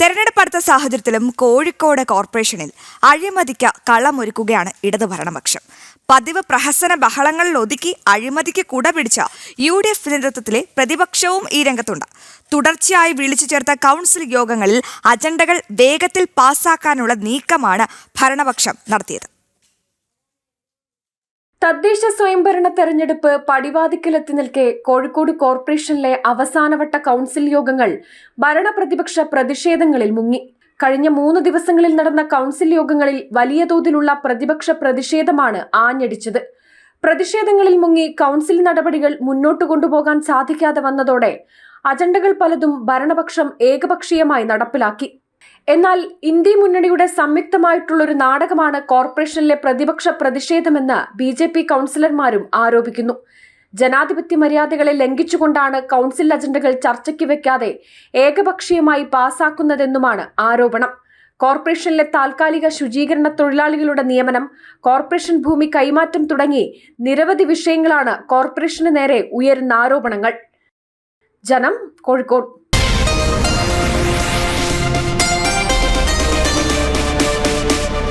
തെരഞ്ഞെടുപ്പ് അടുത്ത സാഹചര്യത്തിലും കോഴിക്കോട് കോർപ്പറേഷനിൽ അഴിമതിക്ക് കളമൊരുക്കുകയാണ് ഇടതു ഭരണപക്ഷം. പതിവ് പ്രഹസന ബഹളങ്ങളിൽ ഒതുക്കി അഴിമതിക്ക് കുട പിടിച്ച യു ഡി എഫ് നേതൃത്വത്തിലെ പ്രതിപക്ഷവും ഈ രംഗത്തുണ്ട്. തുടർച്ചയായി വിളിച്ചു ചേർത്ത കൗൺസിൽ യോഗങ്ങളിൽ അജണ്ടകൾ വേഗത്തിൽ പാസാക്കാനുള്ള നീക്കമാണ് ഭരണപക്ഷം നടത്തിയത്. തദ്ദേശ സ്വയംഭരണ തെരഞ്ഞെടുപ്പ് പടിവാതിക്കലെത്തി നിൽക്കെ കോഴിക്കോട് കോർപ്പറേഷനിലെ അവസാനവട്ട കൗൺസിൽ യോഗങ്ങൾ ഭരണപ്രതിപക്ഷ പ്രതിഷേധങ്ങളിൽ മുങ്ങി. കഴിഞ്ഞ മൂന്ന് ദിവസങ്ങളിൽ നടന്ന കൗൺസിൽ യോഗങ്ങളിൽ വലിയ തോതിലുള്ള പ്രതിപക്ഷ പ്രതിഷേധമാണ് ആഞ്ഞടിച്ചത്. പ്രതിഷേധങ്ങളിൽ മുങ്ങി കൗൺസിൽ നടപടികൾ മുന്നോട്ട് കൊണ്ടുപോകാൻ സാധിക്കാതെ വന്നതോടെ അജണ്ടകൾ പലതും ഭരണപക്ഷം ഏകപക്ഷീയമായി നടപ്പിലാക്കി. എന്നാൽ ഇന്ത്യ മുന്നണിയുടെ സംയുക്തമായിട്ടുള്ളൊരു നാടകമാണ് കോർപ്പറേഷനിലെ പ്രതിപക്ഷ പ്രതിഷേധമെന്ന് ബി ജെ പി കൗൺസിലർമാരും ആരോപിക്കുന്നു. ജനാധിപത്യ മര്യാദകളെ ലംഘിച്ചുകൊണ്ടാണ് കൗൺസിൽ അജണ്ടകൾ ചർച്ചയ്ക്ക് വെക്കാതെ ഏകപക്ഷീയമായി പാസാക്കുന്നതെന്നുമാണ് ആരോപണം. കോർപ്പറേഷനിലെ താൽക്കാലിക ശുചീകരണ തൊഴിലാളികളുടെ നിയമനം കോർപ്പറേഷൻ ഭൂമി കൈമാറ്റം തുടങ്ങി നിരവധി വിഷയങ്ങളാണ് കോർപ്പറേഷന് നേരെ ഉയരുന്ന ആരോപണങ്ങൾ. ജനം കോഴിക്കോട്.